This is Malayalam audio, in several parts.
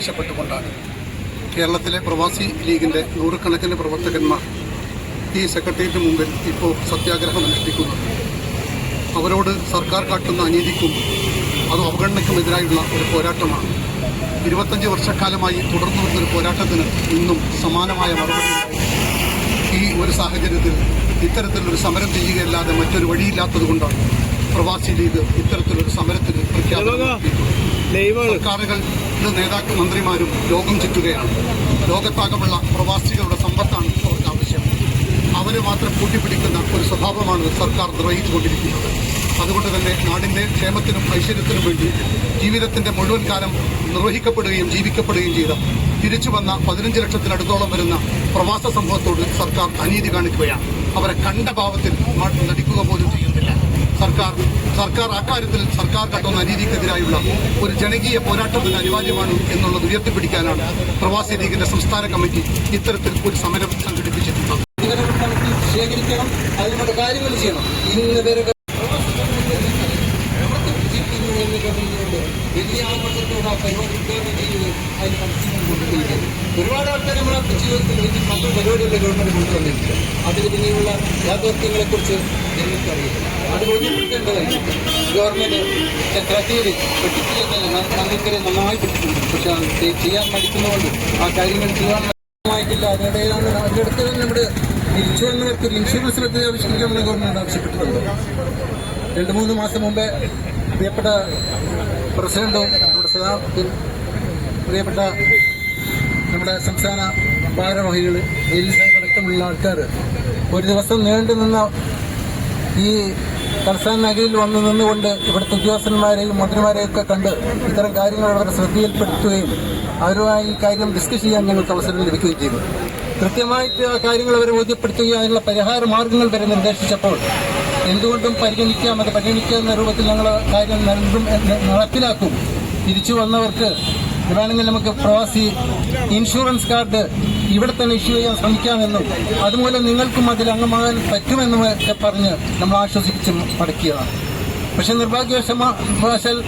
ആവശ്യപ്പെട്ടുകൊണ്ടാണ്. കേരളത്തിലെ പ്രവാസി ലീഗിന്റെ നൂറുകണക്കിന് പ്രവർത്തകന്മാർ ഈ സെക്രട്ടേറിയറ്റ് മുമ്പിൽ ഇപ്പോൾ സത്യാഗ്രഹം അനുഷ്ഠിക്കുന്നത്. അവരോട് സർക്കാർ കാട്ടുന്ന അനീതിക്കും അത് അവഗണനയ്ക്കുമെതിരായുള്ള ഒരു പോരാട്ടമാണ്. ഇരുപത്തഞ്ച് വർഷക്കാലമായി തുടർന്നു വരുന്ന ഒരു പോരാട്ടത്തിന് ഇന്നും സമാനമായ മറുപടി ഈ ഒരു സാഹചര്യത്തിൽ ഇത്തരത്തിലൊരു സമരം ചെയ്യുകയല്ലാതെ മറ്റൊരു വഴിയില്ലാത്തതുകൊണ്ടാണ് പ്രവാസി ലീഗ് ഇത്തരത്തിലൊരു സമരത്തിന് പ്രഖ്യാപനം സർക്കാരുകൾ നേതാക്കൾ മന്ത്രിമാരും ലോകം ചുറ്റുകയാണ്. ലോകത്താകമുള്ള പ്രവാസികളുടെ സമ്പത്താണ് അവർക്ക് ആവശ്യം. അവരെ മാത്രം കൂട്ടിപ്പിടിക്കുന്ന ഒരു സ്വഭാവമാണ് സർക്കാർ നിർവഹിച്ചുകൊണ്ടിരിക്കുന്നത്. അതുകൊണ്ട് തന്നെ നാടിന്റെ ക്ഷേമത്തിനും ഐശ്വര്യത്തിനും വേണ്ടി ജീവിതത്തിന്റെ മുഴുവൻ കാലം നിർവഹിക്കപ്പെടുകയും ജീവിക്കപ്പെടുകയും ചെയ്ത തിരിച്ചു വന്ന പതിനഞ്ച് ലക്ഷത്തിനടുത്തോളം വരുന്ന പ്രവാസ സംഭവത്തോട് സർക്കാർ അനീതി കാണിക്കുകയാണ്. അവരെ കണ്ട ഭാവത്തിൽ നടിക്കുക പോലും ചെയ്യുന്നില്ല സർക്കാർ സർക്കാർ അക്കാര്യത്തിൽ സർക്കാർ കട്ടുന്ന അനീതിക്കെതിരായുള്ള ഒരു ജനകീയ പോരാട്ടത്തിന് അനിവാര്യമാണ് എന്നുള്ളത് ഉയർത്തിപ്പിടിക്കാനാണ് പ്രവാസി ലീഗിന്റെ സംസ്ഥാന കമ്മിറ്റി ഇത്തരത്തിൽ ഒരു സമരം സംഘടിപ്പിച്ചിട്ടുള്ളത്. ഒരുപാട് ആൾക്കാർ നമ്മളെ ജീവിതത്തിൽ നല്ല പരിപാടിയുള്ള ഗവൺമെന്റ് കൊണ്ടുവന്നിട്ടില്ല അതിന് പിന്നെയുള്ള യാഥാർത്ഥ്യങ്ങളെക്കുറിച്ച് ജനങ്ങൾക്ക് അറിയില്ല അത് ബോധ്യപ്പെടുത്തേണ്ടതായിരിക്കും ഗവൺമെന്റ് ക്രൈറ്റീരിയ പെട്ടിട്ടില്ലെന്നല്ല നമുക്കറിയാം നന്നായി പെട്ടിട്ടുണ്ട് പക്ഷെ അത് ചെയ്യാൻ പഠിക്കുന്നതുകൊണ്ട് ആ കാര്യങ്ങൾ ചെയ്യാൻ അതിനിടയിലാണ് അതിനടുത്ത് നമ്മുടെ തിരിച്ചു വന്നവർക്ക് ഒരു ഇൻഷുറൻസ് പദ്ധതി ആവിഷ്കരിക്കണമെന്ന് ഗവൺമെന്റ് ആവശ്യപ്പെട്ടിട്ടുണ്ട്. രണ്ട് മൂന്ന് മാസം മുമ്പേ പ്രിയപ്പെട്ട പ്രസിഡന്റും നമ്മുടെ സഹാബത്തിൽ പ്രിയപ്പെട്ട നമ്മുടെ സംസ്ഥാന ഭാരവാഹികൾ അടക്കമുള്ള ആൾക്കാർ ഒരു ദിവസം നീണ്ടു നിന്ന ഈ തലസ്ഥാന നഗരിയിൽ വന്നു നിന്നുകൊണ്ട് ഇവിടുത്തെ ഉദ്യോഗസ്ഥന്മാരെയും മന്ത്രിമാരെയും ഒക്കെ കണ്ട് ഇത്തരം കാര്യങ്ങൾ അവരെ ശ്രദ്ധയിൽപ്പെടുത്തുകയും അവരുമായി ഈ കാര്യം ഡിസ്കസ് ചെയ്യാൻ ഞങ്ങൾക്ക് അവസരം ലഭിക്കുകയും ചെയ്തു. കൃത്യമായിട്ട് ആ കാര്യങ്ങൾ അവരെ ബോധ്യപ്പെടുത്തുകയും അതിനുള്ള പരിഹാര മാർഗങ്ങൾ വരെ നിർദ്ദേശിച്ചപ്പോൾ എന്തുകൊണ്ടും പരിഗണിക്കാം അത് പരിഗണിക്കാവുന്ന രൂപത്തിൽ ഞങ്ങൾ കാര്യം നൽകും നടപ്പിലാക്കും. തിരിച്ചു വന്നവർക്ക് വേണമെങ്കിൽ നമുക്ക് പ്രവാസി ഇൻഷുറൻസ് കാർഡ് ഇവിടെ തന്നെ ഇഷ്യൂ ചെയ്യാൻ ശ്രമിക്കാമെന്നും അതുമൂലം നിങ്ങൾക്കും അതിൽ അംഗമാകാൻ പറ്റുമെന്നും ഒക്കെ പറഞ്ഞ് നമ്മൾ ആശ്വസിപ്പിച്ച് മടക്കിയതാണ്. പക്ഷെ നിർഭാഗ്യവശാൽ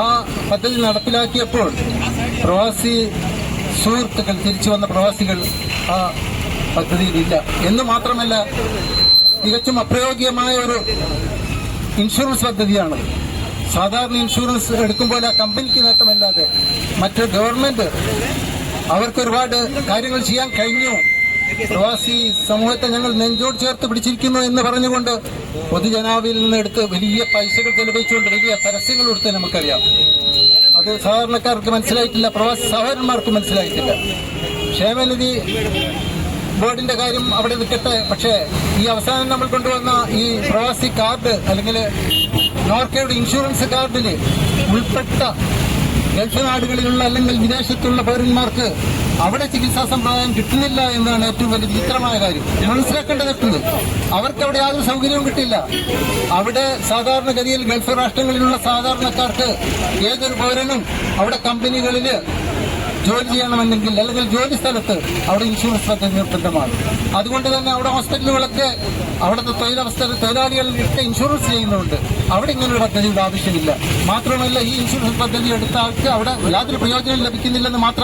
ആ പദ്ധതി നടപ്പിലാക്കിയപ്പോൾ പ്രവാസി സുഹൃത്തുക്കൾ തിരിച്ചു വന്ന പ്രവാസികൾ ആ പദ്ധതിയിലില്ല. എന്ന് മാത്രമല്ല തികച്ചും അപ്രയോഗ്യമായ ഒരു ഇൻഷുറൻസ് പദ്ധതിയാണ്. സാധാരണ ഇൻഷുറൻസ് എടുക്കുമ്പോൾ ആ കമ്പനിക്ക് നേട്ടമല്ലാതെ മറ്റു ഗവൺമെന്റ് അവർക്ക് ഒരുപാട് കാര്യങ്ങൾ ചെയ്യാൻ കഴിഞ്ഞു. പ്രവാസി സമൂഹത്തെ ഞങ്ങൾ നെഞ്ചോട് ചേർത്ത് പിടിച്ചിരിക്കുന്നു എന്ന് പറഞ്ഞുകൊണ്ട് പൊതുജനാവിൽ നിന്ന് എടുത്ത് വലിയ പൈസകൾ ചെലവഴിച്ചുകൊണ്ട് വലിയ പരസ്യങ്ങൾ കൊടുത്ത് നമുക്കറിയാം. അത് സാധാരണക്കാർക്ക് മനസ്സിലായിട്ടില്ല പ്രവാസി സഹോദരന്മാർക്ക് മനസ്സിലായിട്ടില്ല. ക്ഷേമനിധി ബോർഡിന്റെ കാര്യം അവിടെ നിൽക്കട്ടെ പക്ഷേ ഈ അവസാനം നമ്മൾ കൊണ്ടുവന്ന ഈ പ്രവാസി കാർഡ് അല്ലെങ്കിൽ നോർക്കയുടെ ഇൻഷുറൻസ് കാർഡിൽ ഉൾപ്പെട്ട ഗൾഫ് നാടുകളിലുള്ള അല്ലെങ്കിൽ വിദേശത്തുള്ള പൗരന്മാർക്ക് അവിടെ ചികിത്സാ സമ്പ്രദായം കിട്ടുന്നില്ല എന്നാണ് ഏറ്റവും വലിയ വിചിത്രമായ കാര്യം. മനസ്സിലാക്കേണ്ടത് എത്തുന്നത് അവർക്ക് അവിടെ യാതൊരു സൗകര്യവും കിട്ടില്ല അവിടെ സാധാരണഗതിയിൽ ഗൾഫ് രാഷ്ട്രങ്ങളിലുള്ള സാധാരണക്കാർക്ക് ഏതൊരു പൗരനും അവിടെ കമ്പനികളിൽ ജോലി ചെയ്യണമെങ്കിൽ അല്ലെങ്കിൽ ജോലി സ്ഥലത്ത് അവിടെ ഇൻഷുറൻസ് പദ്ധതി നിർബന്ധമാണ്. അതുകൊണ്ട് തന്നെ അവിടെ ഹോസ്പിറ്റലുകളൊക്കെ അവിടുത്തെ തൊഴിലവസ്ഥ തൊഴിലാളികൾക്ക് ഇൻഷുറൻസ് ചെയ്യുന്നുണ്ട്. അവിടെ ഇങ്ങനൊരു പദ്ധതിയുടെ ആവശ്യമില്ല. മാത്രമല്ല ഈ ഇൻഷുറൻസ് പദ്ധതി എടുത്ത ആൾക്ക് അവിടെ യാതൊരു പ്രയോജനം ലഭിക്കുന്നില്ലെന്ന് മാത്രം